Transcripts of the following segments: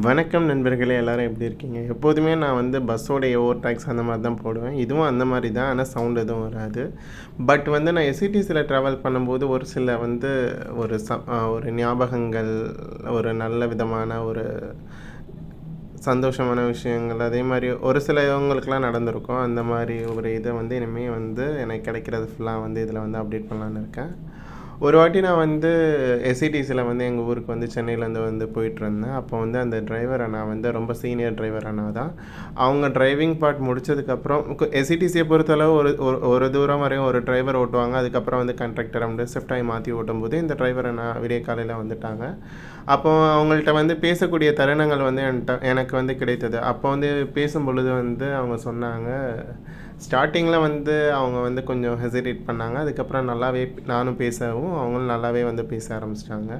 வணக்கம் நண்பர்களே எல்லோரும் எப்படி இருக்கீங்க? எப்போதுமே நான் வந்து பஸ்ஸோடைய ஓவர் டேக்ஸ் அந்த மாதிரி தான் போடுவேன். இதுவும் அந்த மாதிரி தான் ஆனால் சவுண்ட் எதுவும் வராது. பட் வந்து நான் எஸ்சிடிசியில் ட்ராவல் பண்ணும்போது ஒரு சில வந்து ஒரு ச ஒரு ஞாபகங்கள் ஒரு நல்ல விதமான ஒரு சந்தோஷமான விஷயங்கள் அதே மாதிரி ஒரு சில இவங்களுக்குலாம் நடந்திருக்கும். அந்த மாதிரி ஒரு இதை வந்து இனிமேல் வந்து எனக்கு கிடைக்கிறது ஃபுல்லாக வந்து இதில் வந்து அப்டேட் பண்ணலான்னு இருக்கேன். ஒரு வாட்டி நான் வந்து எஸ்இடிசியில் வந்து எங்கள் ஊருக்கு வந்து சென்னையிலேருந்து வந்து போயிட்டுருந்தேன். அப்போ வந்து அந்த டிரைவர் அண்ணா வந்து ரொம்ப சீனியர் டிரைவர் அண்ணா தான். அவங்க டிரைவிங் பார்ட் முடிச்சதுக்கப்புறம் எஸ்இடிசியை பொறுத்தளவு ஒரு ஒரு ஒரு தூரம் வரையும் ஒரு டிரைவர் ஓட்டுவாங்க. அதுக்கப்புறம் வந்து கண்ட்ராக்டர் வந்து ஷிஃப்ட் ஆகி மாற்றி ஓட்டும்போது இந்த டிரைவர் அண்ணா விடிய காலையில் வந்துட்டாங்க. அப்போ அவங்கள்ட்ட வந்து பேசக்கூடிய தருணங்கள் வந்து என்கிட்ட எனக்கு வந்து கிடைத்தது. அப்போ வந்து பேசும் பொழுது வந்து அவங்க சொன்னாங்க ஸ்டார்டிங்கில் வந்து அவங்க வந்து கொஞ்சம் ஹெசிடேட் பண்ணாங்க. அதுக்கப்புறம் நல்லாவே நானும் பேசவும் அவங்களும் நல்லாவே வந்து பேச ஆரம்பிச்சிட்டாங்க.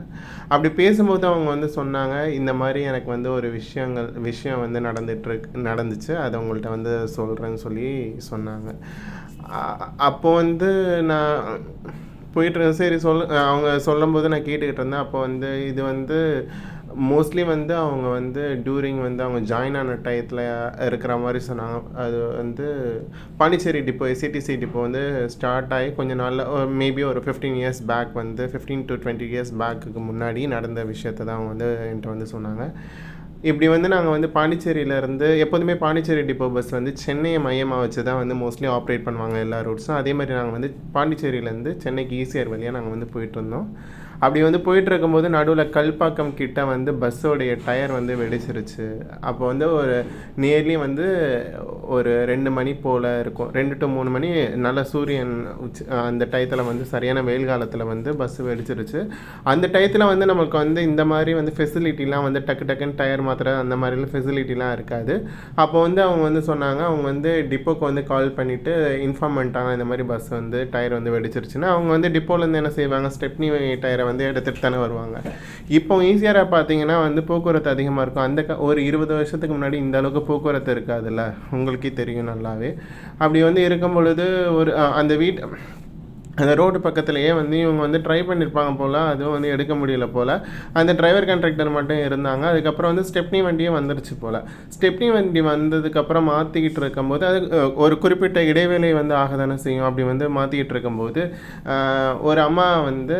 அப்படி பேசும்போது அவங்க வந்து சொன்னாங்க இந்த மாதிரி எனக்கு வந்து ஒரு விஷயங்கள் விஷயம் வந்து நடந்துகிட்ருக்கு நடந்துச்சு. அதை அவங்கள்ட்ட வந்து சொல்கிறேன்னு சொல்லி சொன்னாங்க. அப்போது அப்போ வந்து நான் போயிட்டு சரி சொல் அவங்க சொல்லும்போது நான் கேட்டுக்கிட்டு இருந்தேன். அப்போ வந்து இது வந்து மோஸ்ட்லி வந்து அவங்க வந்து டூரிங் வந்து அவங்க ஜாயின் ஆன டயத்தில் இருக்கிற மாதிரி சொன்னாங்க. அது வந்து பாண்டிச்சேரி டிப்போ சிடிசி டிப்போ வந்து ஸ்டார்ட் ஆகி கொஞ்ச நாளில் மேபி ஒரு ஃபிஃப்டீன் இயர்ஸ் பேக் வந்து ஃபிஃப்டீன் டு டுவெண்ட்டி இயர்ஸ் பேக்குக்கு முன்னாடி நடந்த விஷயத்தை தான் அவங்க வந்து என்கிட்ட வந்து சொன்னாங்க. இப்படி வந்து நாங்கள் வந்து பாண்டிச்சேரியிலேருந்து எப்போதுமே பாண்டிச்சேரி டிப்போ பஸ் வந்து சென்னையை மையமாக வச்சு தான் வந்து மோஸ்ட்லி ஆப்ரேட் பண்ணுவாங்க எல்லா ரூட்ஸும் அதே மாதிரி நாங்கள் வந்து பாண்டிச்சேரியிலேருந்து சென்னைக்கு ஈஸியர் வழியாக நாங்கள் வந்து போயிட்டு இருந்தோம். அப்படி வந்து போயிட்டு இருக்கும்போது நடுவில் கல்பாக்கம் கிட்ட வந்து பஸ்ஸோடைய டயர் வந்து வெடிச்சிருச்சு. அப்போ வந்து ஒரு நியர்லி வந்து ஒரு ரெண்டு மணி போல் இருக்கும். ரெண்டு டு மூணு மணி நல்ல சூரியன் உச்சி அந்த டயத்தில் வந்து சரியான வெயில் காலத்தில் வந்து பஸ் வெடிச்சிருச்சு. அந்த டயத்தில் வந்து நமக்கு வந்து இந்த மாதிரி வந்து ஃபெசிலிட்டிலாம் வந்து டக்கு டக்குன்னு டயர் மாத்திரை அந்த மாதிரிலாம் ஃபெசிலிட்டிலாம் இருக்காது. அப்போ வந்து அவங்க வந்து சொன்னாங்க அவங்க வந்து டிப்போக்கு வந்து கால் பண்ணிவிட்டு இன்ஃபார்ம் பண்ணிட்டாங்க இந்த மாதிரி பஸ் வந்து டயர் வந்து வெடிச்சிருச்சுன்னா. அவங்க வந்து டிப்போலேருந்து என்ன செய்வாங்க ஸ்டெப்னி டயரை வந்து எடுத்துகிட்டு தானே வருவாங்க. இப்போ ஈஸியாக பார்த்தீங்கன்னா வந்து போக்குவரத்து அதிகமாக இருக்கும். அந்த க ஒரு இருபது வருஷத்துக்கு முன்னாடி இந்த அளவுக்கு போக்குவரத்து இருக்காதுல்ல? உங்களுக்கே தெரியும் நல்லாவே. அப்படி வந்து இருக்கும் பொழுது ஒரு அந்த வீட்டு அந்த ரோடு பக்கத்துலேயே வந்து இவங்க வந்து ட்ரை பண்ணியிருப்பாங்க போல் அதுவும் வந்து எடுக்க முடியல போல். அந்த டிரைவர் கான்ட்ராக்டர் மட்டும் இருந்தாங்க. அதுக்கப்புறம் வந்து ஸ்டெப்னி வண்டியே வந்துருச்சு போல். ஸ்டெப்னி வண்டி வந்ததுக்கப்புறம் மாற்றிக்கிட்டு இருக்கும்போது அது ஒரு குறிப்பிட்ட இடைவேளை வந்து ஆக தானே செய்யும். அப்படி வந்து மாற்றிக்கிட்டு இருக்கும்போது ஒரு அம்மா வந்து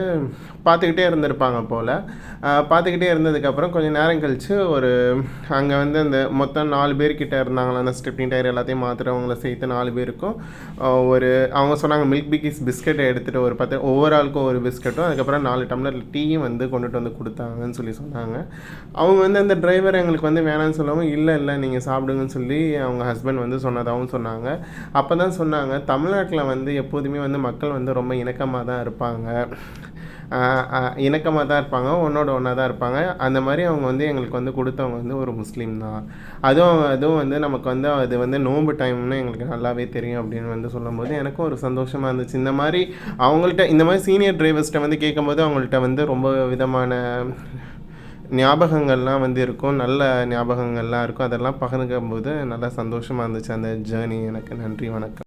பார்த்துக்கிட்டே இருந்திருப்பாங்க போல். பார்த்துக்கிட்டே இருந்ததுக்கப்புறம் கொஞ்சம் நேரம் கழித்து ஒரு அங்கே வந்து அந்த மொத்தம் நாலு பேர்கிட்ட இருந்தாங்களா அந்த ஸ்டெப்னி டயர் எல்லாத்தையும் மாற்றுறவங்கள சேர்த்து நாலு பேருக்கும் ஒரு அவங்க சொன்னாங்க மில்க் பிக்கிஸ் பிஸ்கெட்டை எடுத்துகிட்டு ஒரு பத்து ஒவ்வொரு ஆளுக்கும் ஒரு பிஸ்கட்டும் அதுக்கப்புறம் நாலு டம்ளர் டீயும் வந்து கொண்டுட்டு வந்து கொடுத்தாங்கன்னு சொல்லி சொன்னாங்க. அவங்க வந்து அந்த டிரைவர் எங்களுக்கு வந்து வேணாம்னு சொல்லவும் இல்லை இல்லை நீங்கள் சாப்பிடுங்கன்னு சொல்லி அவங்க ஹஸ்பண்ட் வந்து சொன்னதாகவும் சொன்னாங்க. அப்போ தான் சொன்னாங்க தமிழ்நாட்டில் வந்து எப்போதுமே வந்து மக்கள் வந்து ரொம்ப இணக்கமாக தான் இருப்பாங்க. இணக்கமாக தான் இருப்பாங்க ஒன்றோட ஒன்றா தான் இருப்பாங்க. அந்த மாதிரி அவங்க வந்து எங்களுக்கு வந்து கொடுத்தவங்க வந்து ஒரு முஸ்லீம் தான். அதுவும் அதுவும் வந்து நமக்கு வந்து அது வந்து நோன்பு டைம்னு எங்களுக்கு நல்லாவே தெரியும் அப்படின்னு வந்து சொல்லும்போது எனக்கும் ஒரு சந்தோஷமாக இருந்துச்சு. இந்த மாதிரி அவங்கள்ட்ட இந்த மாதிரி சீனியர் டிரைவர்ஸ்கிட்ட வந்து கேட்கும்போது அவங்கள்ட்ட வந்து ரொம்ப விதமான ஞாபகங்கள்லாம் வந்து இருக்கும். நல்ல ஞாபகங்கள்லாம் இருக்கும். அதெல்லாம் பகிர்க்கும் போது நல்லா சந்தோஷமாக இருந்துச்சு. அந்த ஜேர்னி எனக்கு நன்றி வணக்கம்.